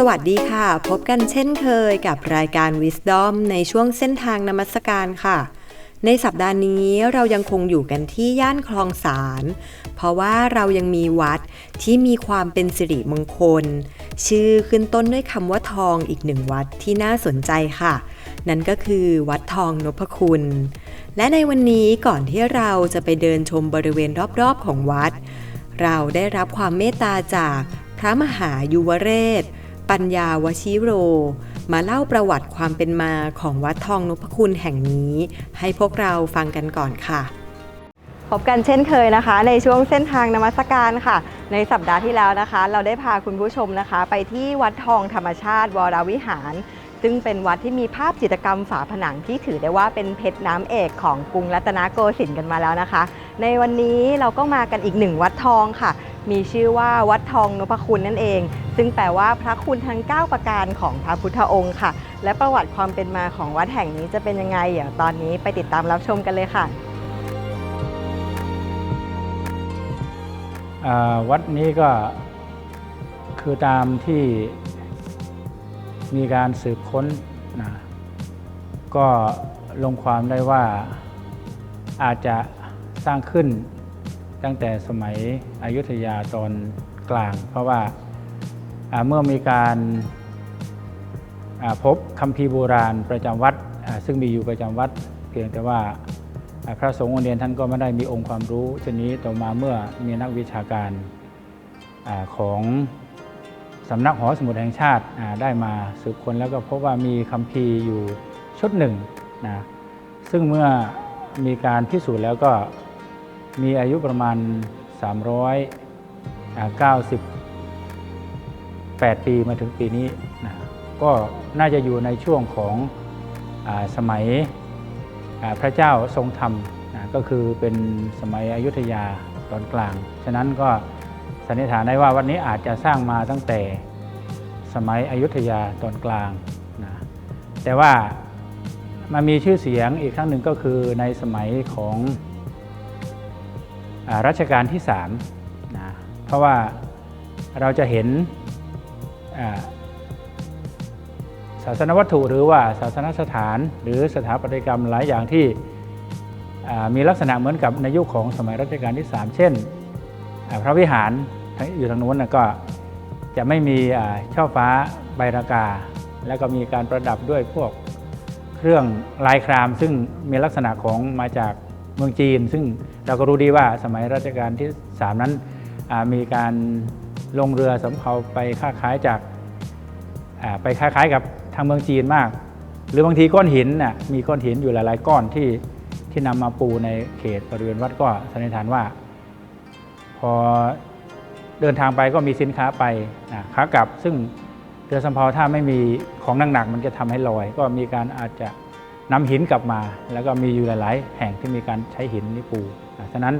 สวัสดีค่ะ พบกันเช่นเคยกับรายการ Wisdom ในช่วงเส้นทางนมัสการค่ะ ในสัปดาห์นี้เรายังคงอยู่กันที่ย่านคลองสารเพราะว่าเรายังมีวัดที่มีความเป็นสิริมงคล ชื่อขึ้นต้นด้วยคำว่าทองอีกหนึ่งวัดที่น่าสนใจค่ะ นั่นก็คือวัดทองนพคุณ และในวันนี้ก่อนที่เราจะไปเดินชมบริเวณรอบๆของวัด เราได้รับความเมตตาจากพระมหายุวเรศ ปัญญาวชิโร มาเล่าประวัติความเป็นมาของวัดทองนพคุณแห่งนี้ ให้พวกเราฟังกันก่อนค่ะ พบกันเช่นเคยนะคะ ในช่วงเส้นทางนมัสการค่ะ ในสัปดาห์ที่แล้วนะคะ เราได้พาคุณผู้ชมนะคะ ไปที่วัดทองธรรมชาติวรวิหาร ซึ่งเป็นวัดที่มีภาพจิตรกรรมฝาผนังที่ถือได้ว่าเป็นเพชรน้ำเอกของกรุงรัตนโกสินทร์กันมาแล้วนะคะ ในวันนี้เราก็มากันอีกหนึ่งวัดทองค่ะ มีชื่อว่าวัดทองนพคุณนั่นเอง ซึ่งแปลว่าพระคุณทั้ง 9 ประการของพระพุทธองค์ค่ะ และประวัติความเป็นมาของวัดแห่งนี้จะเป็นยังไงเดี๋ยวตอนนี้ไปติดตามรับชมกันเลยค่ะ อ่าวัดนี้ก็คือตามที่มีการสืบค้นนะก็ลงความได้ว่าอาจจะสร้างขึ้น ตั้งแต่สมัยอยุธยาตอนกลาง เพราะว่าเมื่อมีการพบคัมภีร์โบราณประจำวัด ซึ่งมีอยู่ประจำวัด เพียงแต่ว่าพระสงฆ์องค์เดียนท่านก็ไม่ได้มีองค์ความรู้ชนี้ต่อมาเมื่อมีนักวิชาการอของสำนักหอสมุดแห่งชาติได้มาสืบค้นแล้วก็พบว่ามีคัมภีร์อยู่ชุดหนึ่งนะซึ่งเมื่อมีการพิสูจน์แล้วก็ มีอายุประมาณ 398 ปีมาถึงปีนี้นะก็น่าจะอยู่ในช่วงของอสมัยพระเจ้าทรงธรรมนะก็คือเป็นสมัยอยุธยาตอนกลาง ฉะนั้นก็สันนิษฐานได้ว่าวันนี้อาจจะสร้างมาตั้งแต่สมัยอยุธยาตอนกลางนะแต่ว่ามันมีชื่อเสียงอีกครั้งหนึ่งก็คือในสมัยของ รัชกาลที่3นะเพราะว่าเราจะเห็นศาสนวัตถุหรือว่าศาสนสถานหรือสถาปัตยกรรมหลายอย่างที่มีลักษณะเหมือนกับในยุคของสมัยรัชกาลที่ 3 เช่น พระวิหารอยู่ทางนู้นก็จะไม่มีช่อฟ้าใบรากา แล้วก็มีการประดับด้วยพวกเครื่องลายคราม ซึ่งมีลักษณะของมาจาก เมืองจีน ซึ่งเราก็รู้ดีว่าสมัยรัชกาลที่ 3 นั้นมีการลงเรือสำเภาไปค้าขายจากไปคล้ายๆกับทางเมืองจีนมาก หรือบางทีก้อนหินน่ะมีก้อนหินอยู่หลาย ๆ ก้อนที่ที่นำมาปูในเขตบริเวณวัดก็สันนิษฐานว่า พอเดินทางไปก็มีสินค้าไปนะขากลับ ซึ่งเรือสำเภาถ้าไม่มีของหนักๆมันจะทำให้ลอย ก็มีการอาจจะ นำหินกลับมา แล้วก็มีอยู่หลาย ๆ แห่งที่มีการใช้หินนี่ปูนฉะนั้น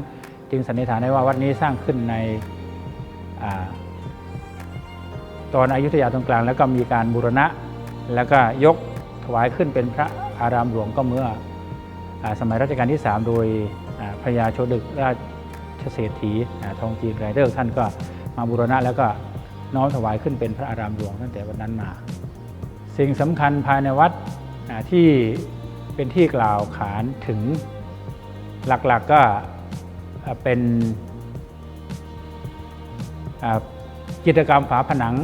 จึงสันนิษฐานได้ว่าวัดนี้สร้างขึ้นในอตอนอายุทยาตรงกลาง แล้วก็มีการบูรณะ แล้วก็ยกถวายขึ้นเป็นพระอารามหลวงก็เมื่ออสมัยรัชกาลที่ 3 โดยพระยาโชดึกราชเศรษฐีทองจีนไรเดอร์ท่านก็มาบูรณะแล้วก็น้อมถวายขึ้นเป็นพระอารามหลวงตั้งแต่วันนั้นมา สิ่งสำคัญภายในวัดที่ เป็นที่กล่าวขานถึงหลักๆก็เป็นอ่าจิตรกรรมฝาผนัง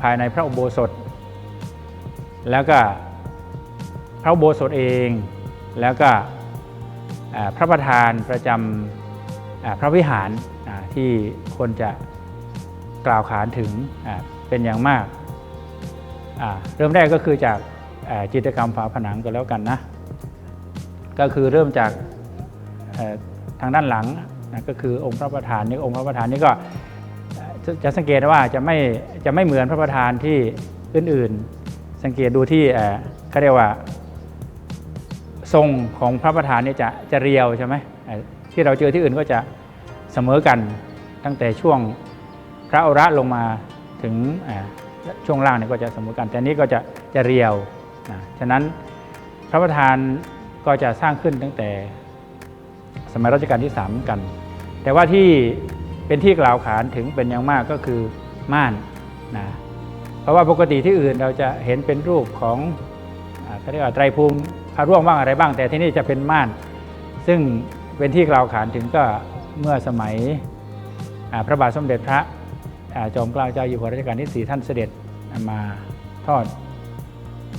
ภายในพระอุโบสถ แล้วก็พระอุโบสถเอง แล้วก็พระประธานประจอ่าพระวิหารที่คนจะกล่าวขานถึงเป็นอย่างมาก เริ่มแรกก็คือจากจิตกรรมฝาผนังก็แล้วกันนะ ก็คือเริ่มจากทางด้านหลังนะก็คือองค์พระประธานนี่องค์พระประธานนี่ก็จะจะสังเกตว่าจะไม่จะไม่เหมือนพระประธานที่อื่นๆ สังเกตดูที่เขาเรียกว่าทรงของพระประธานนี่จะจะเรียวใช่ไหมที่เราเจอที่อื่นก็จะเสมอกันตั้งแต่ช่วงพระอระลงมาถึงช่วงล่างนี่ก็จะเสมอกัน แต่นี้ก็จะจะเรียวนะฉะนั้นพระประธาน ก็จะสร้างขึ้นตั้งแต่สมัยรัชกาลที่3เหมือนกัน แต่ว่าที่เป็นที่กล่าวขานถึงเป็นอย่างมากก็คือม่านนะเพราะว่าปกติที่อื่นเราจะเห็นเป็นรูปของอ่าเขาเรียกว่าไตรภูมิพระร่วงบ้างอะไรบ้าง แต่ที่นี่จะเป็นม่าน ซึ่งเป็นที่กล่าวขานถึงก็เมื่อสมัยพระบาทสมเด็จพระอจอมเกล้าเจ้าอยู่หัวรัชกาลที่ 4 ท่านเสด็จมาทอด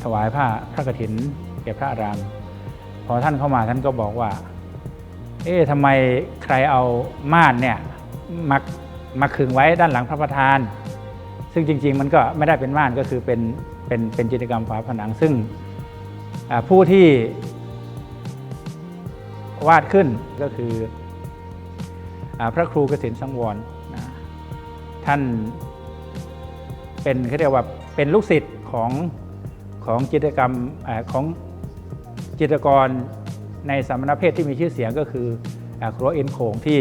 ถวายผ้าพระกฐินแก่พระอาราม พอท่านเข้ามาท่านก็บอกว่า เอ๊ะทำไมใครเอาม่านเนี่ยมามาขึงไว้ด้านหลังพระประธาน ซึ่งจริง ๆ มันก็ไม่ได้เป็นม่านก็คือเป็นเป็นเป็นจิตรกรรมฝาผนัง ซึ่งผู้ที่วาดขึ้นก็คืออพระครูเกษมสังวรนท่านเป็นเขาเรียกว่าเป็นลูกศิษย์ของของจิตรกรรมอของ จิตรกรในสามณเพศที่มีชื่อเสียงก็คือครัวเอ็นโขงที่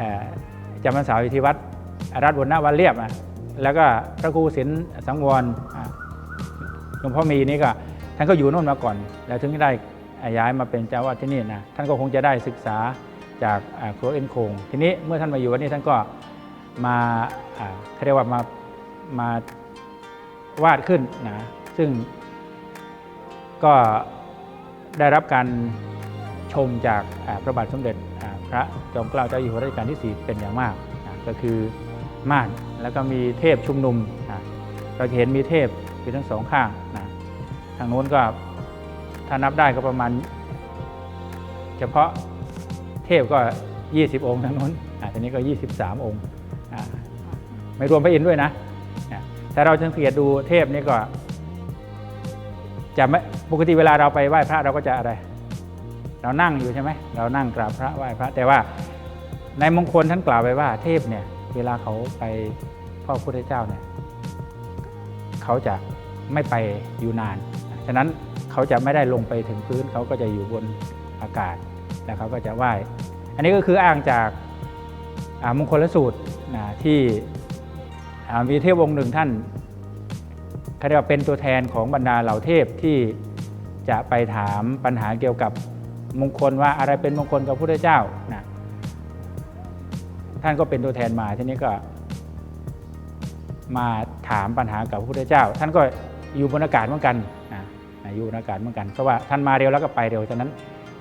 อ่าจำพรรษาอยู่ที่วัดรัฐบนหน้าวัดเรียบอะแล้วก็พระครูศิลป์สังวรหลวงพ่อมีนี่ก็ท่านก็อยู่โน่นมาก่อน แล้วถึงได้ย้ายมาเป็นเจ้าวาดที่นี่นะท่านก็คงจะได้ศึกษาจากครัวเอ็นโคงทีนี้เมื่อท่านมาอยู่วันนี้ท่านก็มาอ่าเขาเรียกว่ามามาวาดขึ้นนะซึ่งก็ ได้รับการชมจากพระบาทสมเด็จพระจอมเกล้าเจ้าอยู่หัวรัชกาลที่ 4 เป็นอย่างมากก็คือม่านแล้วก็มีเทพชุมนุมเราจะเห็นมีเทพอยู่ทั้งสองข้างนะทางโน้นก็ถ้านับได้ก็ประมาณ เฉพาะเทพก็ 20 องค์ทางโน้นอ่าทีนี้ก็ 23 องค์ไม่รวมพระอินทร์ด้วยนะนะแต่เราสังเกตดูเทพนี่ก็จะไม่ ปกติเวลาเราไปไหว้พระเราก็จะอะไร เรานั่งอยู่ใช่ไหมเรานั่งกราบพระไหว้พระ แต่ว่าในมงคลท่านกล่าวไว้ว่าเทพเนี่ยเวลาเขาไปพ่อพุทธเจ้าเนี่ยเขาจะไม่ไปอยู่นาน ฉะนั้นเขาจะไม่ได้ลงไปถึงพื้นเขาก็จะอยู่บนอากาศแล้วเขาก็จะไหว้ อันนี้ก็คืออ้างจากมงคลสูตรนะที่มีเทพองค์หนึ่งท่านเขาเรียกว่าเป็นตัวแทนของบรรดาเหล่าเทพที่ จะไปถามปัญหาเกี่ยวกับมงคลว่าอะไรเป็นมงคลกับพระพุทธเจ้านะท่านก็เป็นตัวแทนมาทีนี้ก็ มาถามปัญหากับพระพุทธเจ้า ท่านก็อยู่บนอากาศเหมือนกันนะอยู่บนอากาศเหมือนกันเพราะว่าท่านมาเร็วแล้วก็ไปเร็วฉะนั้น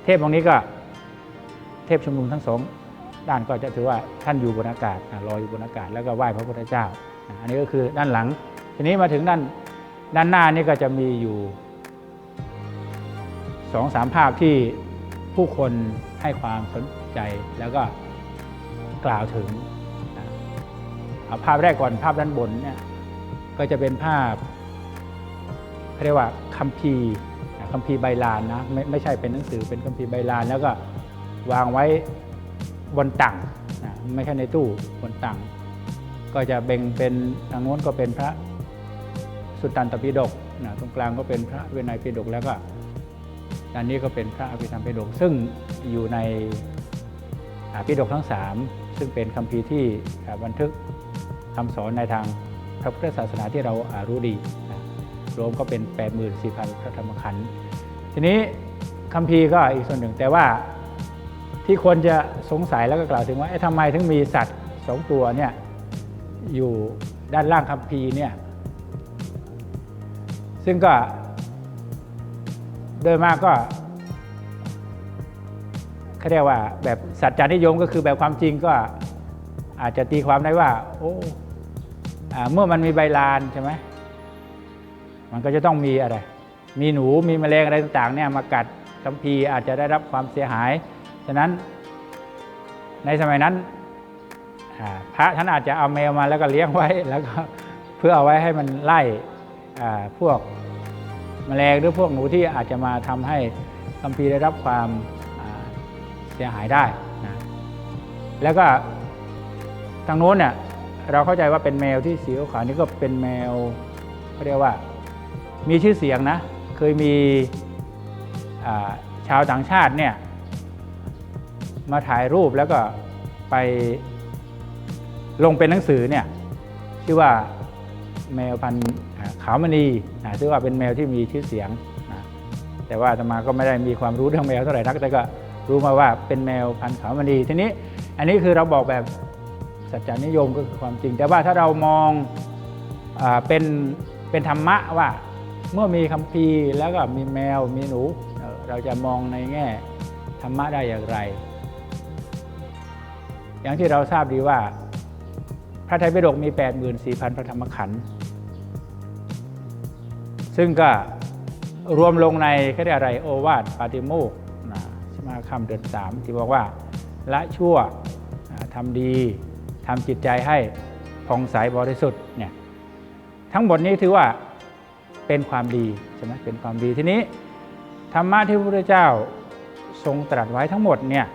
เทพองค์นี้ก็เทพชุมนุมทั้งสองด้านก็จะถือว่าท่านอยู่บนอากาศนะลอยอยู่บนอากาศแล้วก็ไหว้พระพุทธเจ้า อันนี้ก็คือด้านหลัง ทีนี้มาถึงด้านด้านหน้านี่ก็จะมีอยู่ สองสามภาพที่ผู้คนให้ความสนใจแล้วก็กล่าวถึงเอาภาพแรกก่อนภาพด้านบนเนี่ยก็จะเป็นภาพเรียกว่าคัมภีร์คัมภีร์ใบลานนะไม่ไม่ใช่เป็นหนังสือเป็นคัมภีร์ใบลาน แล้วก็วางไว้บนตังนะไม่ใช่ในตู้บนตังก็จะแบ่งเป็นทางโน้นก็เป็นพระสุตตันตปิฎกนะตรงกลางก็เป็นพระเวไนัยปิฎกแล้วก็ ด้านนี้ก็เป็นพระอภิธรรมปิฎกซึ่งอยู่ในอ่าปิฎกทั้ง 3 ซึ่งเป็นคัมภีร์ที่บันทึกคำสอนในทางพระพุทธศาสนาที่เรารู้ดีนะรวมก็เป็น 84,000 พระธรรมขันธ์ทีนี้คัมภีร์ก็อีกส่วนหนึ่ง แต่ว่าที่คนจะสงสัยแล้วก็กล่าวถึงว่าทำไมถึงมีสัตว์สองตัวเนี่ยอยู่ด้านล่างคัมภีร์เนี่ยซึ่งก็ โดยมากก็เขาเรียกว่าแบบสัจจานิยมก็คือแบบความจริงก็อาจจะตีความได้ว่า โอ้อ่าเมื่อมันมีใบลานใช่ไหมมันก็จะต้องมีอะไร มีหนูมีแมลงอะไรต่างๆเนี่ยมากัดคัมภีร์อาจจะได้รับความเสียหาย ฉะนั้นในสมัยนั้นพระท่านอาจจะเอาแมวมาแล้วก็เลี้ยงไว้แล้วก็เพื่อเอาไว้ให้มันไล่พวก มลงหรือพวกหนูที่อาจจะมาทำให้คัมภีร์ได้รับความเสียหายได้นะแล้วก็ทางโน้นเนี่ยเราเข้าใจว่าเป็นแมวที่สีขาวนี่ก็เป็นแมวเขาเรียกว่ามีชื่อเสียงนะเคยมีชาวต่างชาติเนี่ยมาถ่ายรูปแล้วก็ไปลงเป็นหนังสือเนี่ยชื่อว่าแมวพันธุ์ ขาวมณีนะชื่อว่าเป็นแมวที่มีชื่อเสียงนะแต่ว่าอาตมาก็ไม่ได้มีความรู้เรื่องแมวเท่าไหร่นัก แต่ก็รู้มาว่าเป็นแมวพันธุ์ขาวมณีทีนี้อันนี้คือเราบอกแบบสัจจานิยมก็คือความจริง แต่ว่าถ้าเรามองอเป็นเป็นธรรมะว่าเมื่อมีคำพีร์แล้วก็มีแมวมีหนูเอ่อเราจะมองในแง่ธรรมะได้อย่างไร อย่างที่เราทราบดีว่า พระไตรปิฎกมี 84,000 พระธรรมขันธ์ ซึ่งก็รวมลงในเขาเรีอะไรโอวาทปาติโมกนะสมาคำเดือนสามที่บอกว่าละชั่วอ่าทำดีทำจิตใจให้ผ่องใสบริสุทธิ์เนี่ยทั้งหมดนี้ถือว่าเป็นความดีใช่ไหมเป็นความดีทีนี้ธรรมะที่พระพุทธเจ้าทรงตรัสไว้ทั้งหมดเนี่ย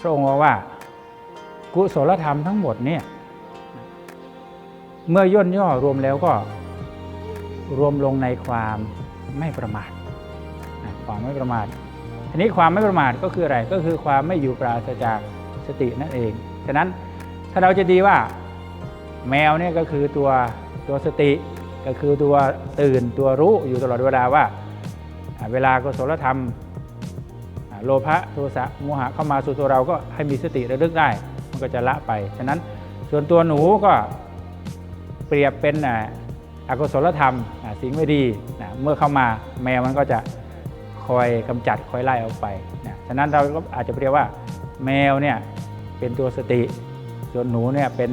พระองค์บอกว่ากุศลธรรมทั้งหมดเนี่ยเมื่อย่นย่อรวมแล้วก็ รวมลงในความไม่ประมาทความไม่ประมาททีนี้ความไม่ประมาทก็คืออะไรก็คือความไม่อยู่ปราศจากสตินั่นเอง ฉะนั้นถ้าเราจะดีว่าแมวเนี่ยก็คือตัวตัวสติก็คือตัวตื่นตัวรู้อยู่ตลอดเวลาว่า เวลากุศลธรรม โลภะโทสะโมหะเข้ามาสู่ตัวเราก็ให้มีสติระลึกได้ มันก็จะละไป ฉะนั้นส่วนตัวหนูก็เปรียบเป็น อาอกุศลธรรมสิ่งไม่ดีนะเมื่อเข้ามาแมวมันก็จะคอยกำจัดคอยไล่ออกไปนะฉะนั้นเราก็อาจจะเรียบว่าแมวเนี่ยเป็นตัวสติ ส่วนหนูเนี่ยเป็น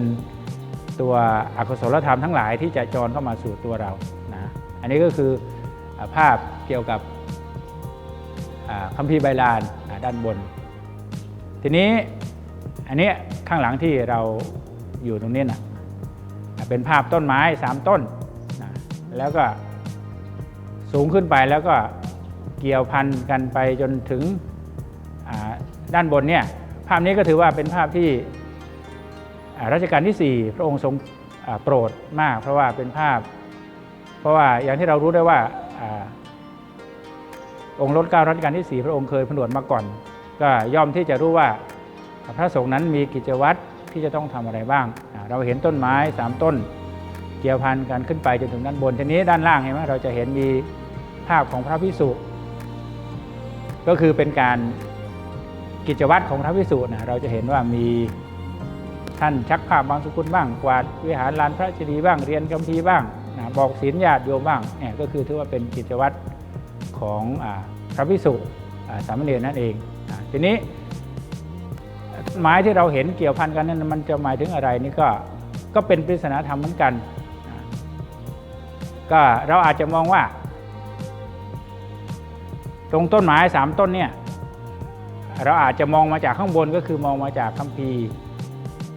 ตัวอกุศลธรรมทั้งหลายที่จะจรเข้ามาสู่ตัวเรานะอันนี้ก็คือภาพเกี่ยวกับคัมภีร์ไบลานด้านบน ทีนี้อันนี้ข้างหลังที่เราอยู่ตรงนี้นะเป็นภาพต้นไม้สามต้น แล้วก็สูงขึ้นไปแล้วก็เกี่ยวพันกันไปจนถึงด้านบนเนี่ยภาพนี้ก็ถือว่าเป็นภาพที่รัชกาลที่ 4 พระองค์ทรงโปรดมาก เพราะว่าเป็นภาพ เพราะว่าอย่างที่เรารู้ได้ว่าอองค์รถเก้ารัชกาลที่ 4 พระองค์เคยผนวดมาก่อน ก็ย่อมที่จะรู้ว่าพระสงฆ์นั้นมีกิจวัตรที่จะต้องทำอะไรบ้าง เราเห็นต้นไม้ 3 ต้น เกี่ยวพันกันขึ้นไปจนถึงด้านบนทีนี้ด้านล่างเห็นไหมเราจะเห็นมีภาพของพระพิสุก็คือเป็นการกิจวัตรของพระพิสุนะเราจะเห็นว่ามีท่านชักผ้าบางสกุลบ้าง กวาดวิหารลานพระเจดีย์บ้างเรียนคัมภีร์บ้างนะบอกศีลญาติโยมบ้างเนี่ยก็คือถือว่าเป็นกิจวัตรของอพระพิสุสามเณรนั่นเองทีนี้ไม้ที่เราเห็นเกี่ยวพันกันนั้นมันจะหมายถึงอะไรนี่ก็ก็เป็นปริศนาธรรมเหมือนกัน ก็เราอาจจะมองว่า ตรงต้นไม้สามต้นเนี่ยเราอาจจะมองมาจากข้างบนก็คือมองมาจากคัมภีร์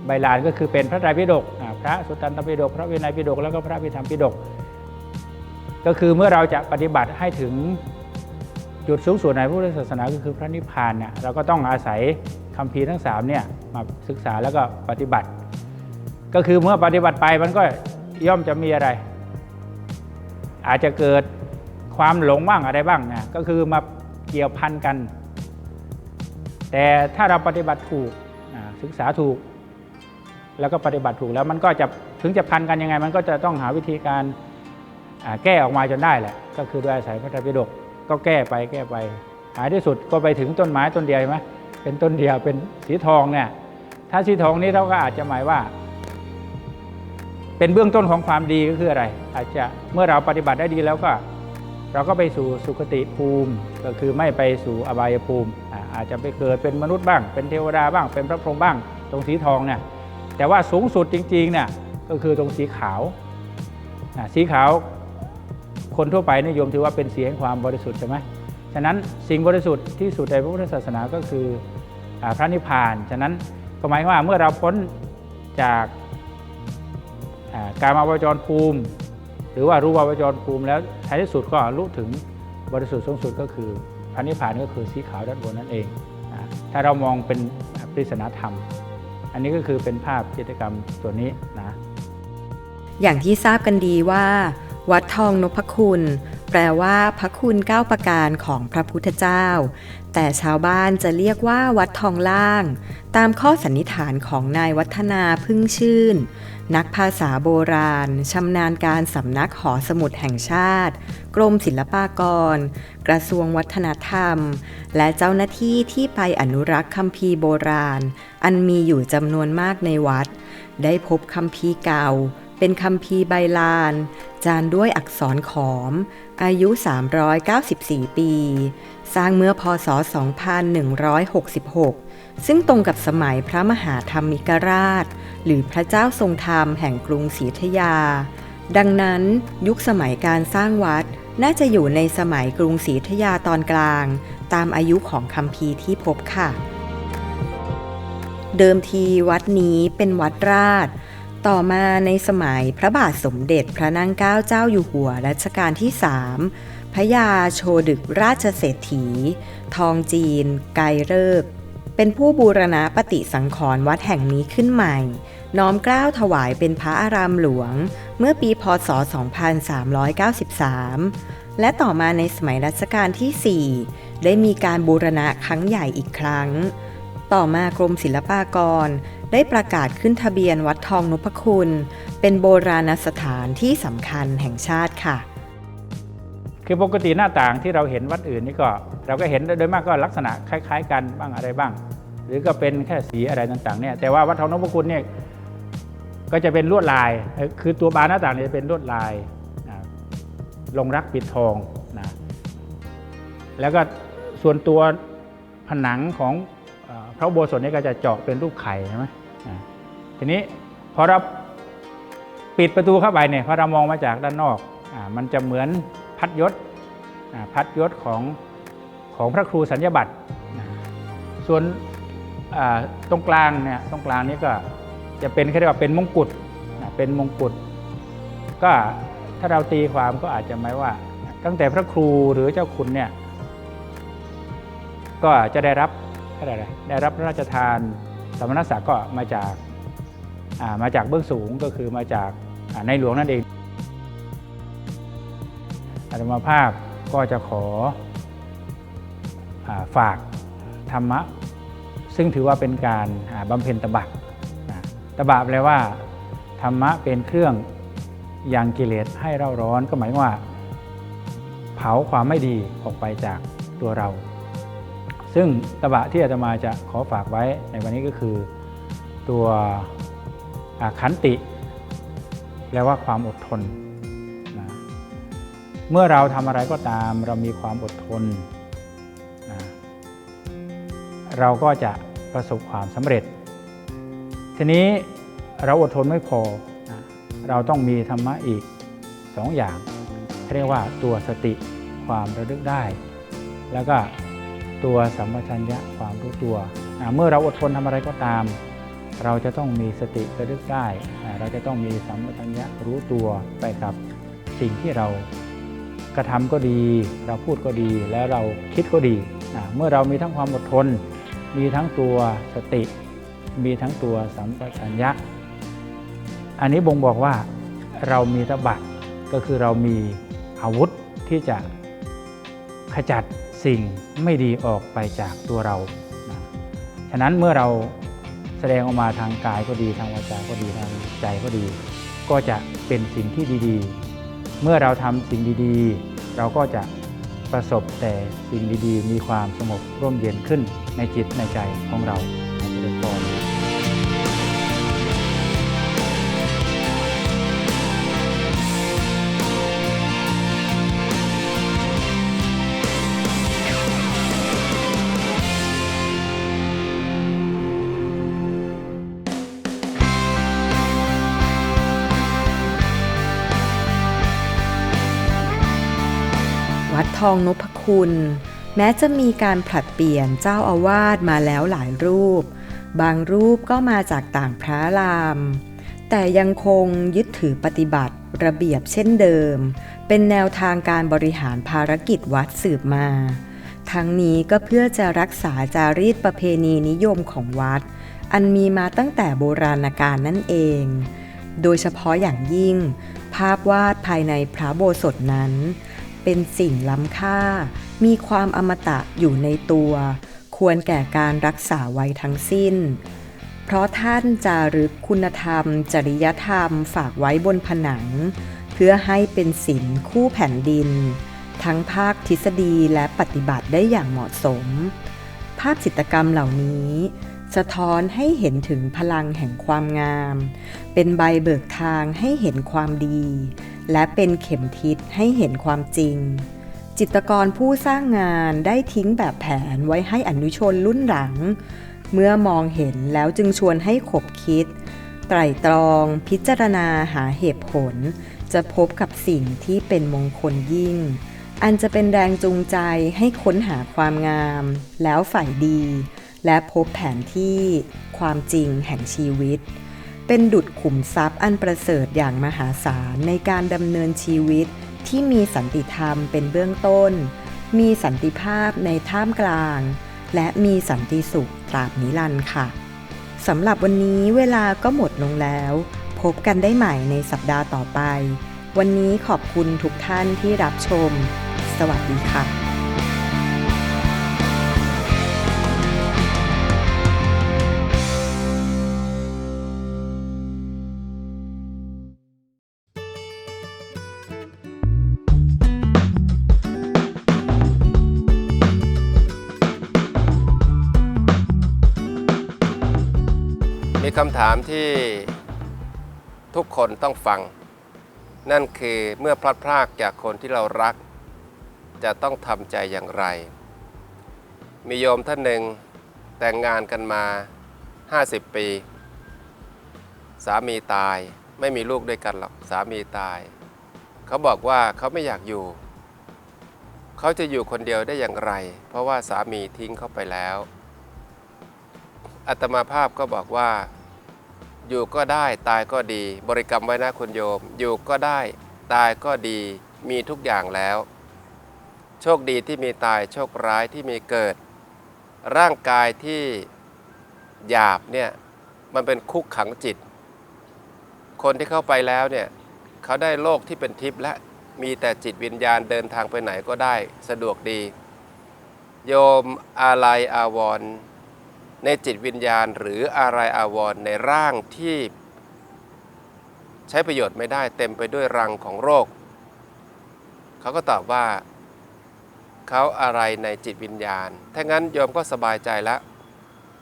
ใบลานก็คือเป็นพระไตรปิฎกพระสุตตันตปิฎกพระวินัยปิฎกแล้วก็พระพิธรรมปิฎกก็คือเมื่อเราจะปฏิบัติให้ถึงจุดสูงสุดในพุทธศาสนาก็คือพระนิพพานเนี่ยเราก็ต้องอาศัยคัมภีร์ทั้งสามเนี่ยมาศึกษาแล้วก็ปฏิบัติ ก็คือเมื่อปฏิบัติไปมันก็ย่อมจะมีอะไร อาจจะเกิดความหลงบ้างอะไรบ้างนะก็คือมาเกี่ยวพันกัน แต่ถ้าเราปฏิบัติถูกศึกษาถูก แล้วก็ปฏิบัติถูกแล้วมันก็จะถึงจะพันกันยังไง มันก็จะต้องหาวิธีการแก้ออกมาจนได้แหละ ก็คือโดยอาศัยพระไตรปิฎกก็แก้ไปแก้ไป หายที่สุดก็ไปถึงต้นไม้ต้นเดียวเห็นไหมเป็นต้นเดียวเป็นสีทองเนี่ยถ้าสีทองนี้เราก็อาจจะหมายว่า เป็นเบื้องต้นของความดีก็คืออะไร อาจจะเมื่อเราปฏิบัติได้ดีแล้วก็ เราก็ไปสู่สุคติภูมิ ก็คือไม่ไปสู่อบายภูมิ อาจจะไปเกิดเป็นมนุษย์บ้าง เป็นเทวดาบ้าง เป็นพระพรหมบ้าง ตรงสีทองเนี่ยแต่ว่าสูงสุดจริงๆเนี่ยก็คือตรงสีขาวสีขาวคนทั่วไปนิยมถือว่าเป็นสีแห่งความบริสุทธิ์ใช่ไหมฉะนั้นสิ่งบริสุทธิ์ที่สุดในพระพุทธศาสนาก็คืออพระนิพพาน ฉะนั้นก็หมายว่าเมื่อเราพ้นจาก การมาวจรภูมิ หรือว่ารู้วาวจรภูมิ แล้วท้ายที่สุดก็รู้ถึงบริสุทธิ์สูงสุดก็คือพระนิพพานก็คือสีขาวด้านบนนั่นเองถ้าเรามองเป็นปริศนาธรรม อันนี้ก็คือเป็นภาพจิตกรรมตัวนี้นะอย่างที่ทราบกันดีว่า วัดทองนพคุณ แปลว่าพระคุณ9ประการของพระพุทธเจ้า แต่ชาวบ้านจะเรียกว่าวัดทองล่าง ตามข้อสันนิษฐานของนายวัฒนาพึ่งชื่น นักภาษาโบราณชำนาญการสำนักหอสมุดแห่งชาติ กรมศิลปากร กระทรวงวัฒนธรรม และเจ้าหน้าที่ที่ไปอนุรักษ์คัมภีร์โบราณ อันมีอยู่จำนวนมากในวัด ได้พบคัมภีร์เก่า เป็นคัมภีร์ใบลาน จานด้วยอักษรขอม อายุ 394 ปี สร้างเมื่อพศ 2166 ซึ่งตรงกับสมัยพระมหาธรรมิกราช หรือพระเจ้าทรงธรรมแห่งกรุงศรีธยา ดังนั้นยุคสมัยการสร้างวัดน่าจะอยู่ในสมัยกรุงศรีธยาตอนกลาง ตามอายุของคัมภีร์ที่พบค่ะ เดิมทีวัดนี้เป็นวัดราช ต่อมาในสมัยพระบาทสมเด็จพระนางเกล้าเจ้าอยู่หัวรัชกาลที่สามพระยาโชดึกราชเศรษฐี ทองจีน ไกรเลิก เป็นผู้บูรณะปฏิสังขรณ์วัดแห่งนี้ขึ้นใหม่ น้อมเกล้าวถวายเป็นพระอารามหลวง เมื่อปีพศ 2393 และต่อมาในสมัยรัชกาลที่ 4 ได้มีการบูรณะครั้งใหญ่อีกครั้ง ต่อมากรมศิลปากร ได้ประกาศขึ้นทะเบียนวัดทองนพคุณ เป็นโบราณสถานที่สำคัญแห่งชาติค่ะ คือปกติหน้าต่างที่เราเห็นวัดอื่นนี่ก็ เราก็เห็นโดยมากก็ลักษณะคล้ายๆ กันบ้างอะไรบ้าง หรือก็เป็นแค่สีอะไรต่างๆเนี่ยแต่ว่าวัดทองนพคุณเนี่ยก็จะเป็นลวดลาย คือตัวบานหน้าต่างเนี่ยจะเป็นลวดลายนะลงรักปิดทองนะแล้วก็ส่วนตัวผนังของพระโบสถนี่ก็จะเจาะเป็นรูปไข่ใช่ไหม ทีนี้พอเราปิดประตูเข้าไปเนี่ยพอเรามองมาจากด้านนอกอมันจะเหมือนพัดยศพัดยศของของพระครูสัญญบัตรส่วนตรงกลางเนี่ยตรงกลางนี้ก็จะเป็นเรียกว่าเป็นมงกุฎเป็นมงกุฎก็ถ้าเราตีความก็อาจจะหมายว่า ตั้งแต่พระครูหรือเจ้าคุณเนี่ยก็จะได้รับอะไรนะได้รับพระราชทาน สมณศักดิ์ก็มาจากมาจากเบื้องสูงก็คือมาจากในหลวงนั่นเองอาตมาภาพก็จะขออาฝากธรรมะ ซึ่งถือว่าเป็นการาบำเพ็ญตบะนะตบะแปลว่า ธรรมะเป็นเครื่องยังกิเลสให้เราร้อนก็หมายว่า เผาความไม่ดีออกไปจากตัวเรา ซึ่งตบะที่อาตมาจะขอฝากไว้ในวันนี้ก็คือ ตัวขันติแปลว่าความอดทนนะเมื่อเราทำอะไรก็ตามเรามีความอดทนนะเราก็จะประสบความสำเร็จ ทีนี้เราอดทนไม่พอนะเราต้องมีธรรมะอีกสองอย่าง เรียกว่าตัวสติความระลึกได้ แล้วก็ ตัวสัมปชัญญะความรู้ตัว เมื่อเราอดทนทำอะไรก็ตาม เราจะต้องมีสติระลึกได้ เราจะต้องมีสัมปชัญญะรู้ตัวไปกับสิ่งที่เรากระทำก็ดี เราพูดก็ดีแล้วเราคิดก็ดี เมื่อเรามีทั้งความอดทน มีทั้งตัวสติ มีทั้งตัวสัมปชัญญะ อันนี้บ่งบอกว่าเรามีตบะก็คือเรามีอาวุธที่จะขจัดสิ่ง ไม่ดีออกไปจากตัวเรานะฉะนั้นเมื่อเราแสดงออกมาทางกายก็ดีทางวาจาก็ดีทางใจก็ดี ก็จะเป็นสิ่งที่ดีๆ เมื่อเราทำสิ่งดีๆ เราก็จะประสบแต่สิ่งดีๆ มีความสงบร่มเย็นขึ้นในจิตในใจของเราในเจริญพ ทองนพคุณ แม้จะมีการผลัดเปลี่ยนเจ้าอาวาสมาแล้วหลายรูป บางรูปก็มาจากต่างพระราม แต่ยังคงยึดถือปฏิบัติระเบียบเช่นเดิม เป็นแนวทางการบริหารภารกิจวัดสืบมา ทั้งนี้ก็เพื่อจะรักษาจารีตประเพณีนิยมของวัด อันมีมาตั้งแต่โบราณกาลนั่นเอง โดยเฉพาะอย่างยิ่ง ภาพวาดภายในพระโบสถนั้น เป็นสิ่งล้ำค่า มีความอมตะอยู่ในตัว ควรแก่การรักษาไว้ทั้งสิ้น เพราะท่านจารึกคุณธรรม จริยธรรมฝากไว้บนผนัง เพื่อให้เป็นศิลคู่แผ่นดิน ทั้งภาคทฤษฎีและปฏิบัติได้อย่างเหมาะสม ภาพจิตรกรรมเหล่านี้สะท้อนให้เห็นถึงพลังแห่งความงาม เป็นใบเบิกทางให้เห็นความดี และเป็นเข็มทิศให้เห็นความจริง จิตกรผู้สร้างงานได้ทิ้งแบบแผนไว้ให้อนุชนรุ่นหลัง เมื่อมองเห็นแล้วจึงชวนให้ขบคิด ไตร่ตรองพิจารณาหาเหตุผล จะพบกับสิ่งที่เป็นมงคลยิ่ง อันจะเป็นแรงจูงใจให้ค้นหาความงาม แล้วฝ่ายดี และพบแผนที่ความจริงแห่งชีวิต เป็นดุจขุมทรัพย์อันประเสริฐอย่างมหาศาลในการดำเนินชีวิตที่มีสันติธรรมเป็นเบื้องต้น มีสันติภาพในท่ามกลาง และมีสันติสุขตราบนิรันดร์ค่ะสำหรับวันนี้เวลาก็หมดลงแล้ว พบกันได้ใหม่ในสัปดาห์ต่อไป วันนี้ขอบคุณทุกท่านที่รับชม สวัสดีค่ะ คำถามที่ทุกคนต้องฟัง นั่นคือเมื่อพลัดพรากจากคนที่เรารัก จะต้องทำใจอย่างไร มีโยมท่านหนึ่งแต่งงานกันมา 50 ปี สามีตายไม่มีลูกด้วยกันหรอกสามีตาย เขาบอกว่าเขาไม่อยากอยู่ เขาจะอยู่คนเดียวได้อย่างไร เพราะว่าสามีทิ้งเขาไปแล้วอัตมาภาพก็บอกว่า อยู่ก็ได้ตายก็ดี บริกรรมไว้นะคุณโยม อยู่ก็ได้ ตายก็ดี มีทุกอย่างแล้ว โชคดีที่มีตายโชคร้ายที่มีเกิด ร่างกายที่หยาบเนี่ยมันเป็นคุกขังจิต คนที่เข้าไปแล้วเนี่ยเขาได้โลกที่เป็นทิพย์และมีแต่จิตวิญญาณเดินทางไปไหนก็ได้สะดวกดี โยมอาลัยอาวรณ์ ในจิตวิญญาณหรืออะไรอาวรณ์ในร่างที่ใช้ประโยชน์ไม่ได้เต็มไปด้วยรังของโรค เขาก็ตอบว่าเขาอะไรในจิตวิญญาณ ถ้างั้นโยมก็สบายใจแล้ว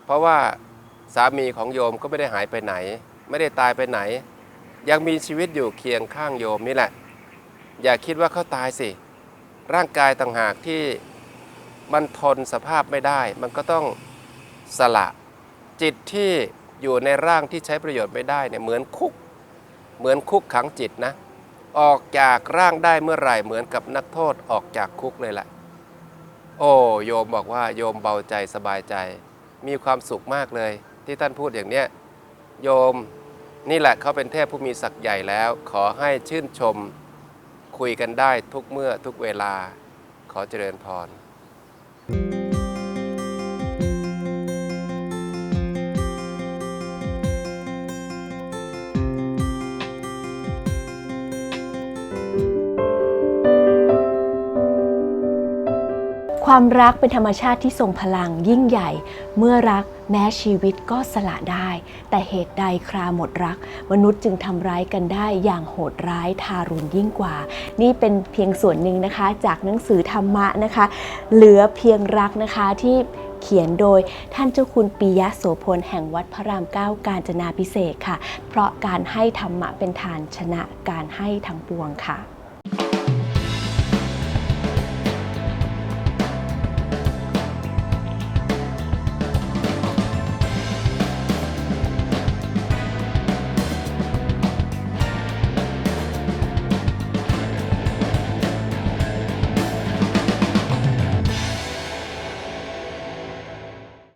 เพราะว่าสามีของโยมก็ไม่ได้หายไปไหน ไม่ได้ตายไปไหน ยังมีชีวิตอยู่เคียงข้างโยมนี่แหละ อย่าคิดว่าเขาตายสิ ร่างกายต่างหากที่มันทนสภาพไม่ได้ มันก็ต้อง สละ จิตที่อยู่ในร่างที่ใช้ประโยชน์ไม่ได้เนี่ยเหมือนคุก เหมือนคุกขังจิตนะออกจากร่างได้เมื่อไหร่เหมือนกับนักโทษออกจากคุกเลยแหละ โอ้โยมบอกว่าโยมเบาใจสบายใจ มีความสุขมากเลย ที่ท่านพูดอย่างเนี้ยโยมนี่แหละเขาเป็นเทพผู้มีศักย์ใหญ่แล้ว ขอให้ชื่นชม คุยกันได้ทุกเมื่อทุกเวลา ขอเจริญพร ความรักเป็นธรรมชาติที่ทรงพลังยิ่งใหญ่ เมื่อรักแม้ชีวิตก็สละได้ แต่เหตุใดคราหมดรัก มนุษย์จึงทำร้ายกันได้อย่างโหดร้ายทารุณยิ่งกว่า นี่เป็นเพียงส่วนหนึ่งนะคะ จากหนังสือธรรมะนะคะ เหลือเพียงรักนะคะที่เขียนโดยท่านเจ้าคุณปิยะโสพลแห่งวัดพระรามเก้ากาญจนาพิเศษค่ะ เพราะการให้ธรรมะเป็นฐานชนะการให้ทั้งปวงค่ะ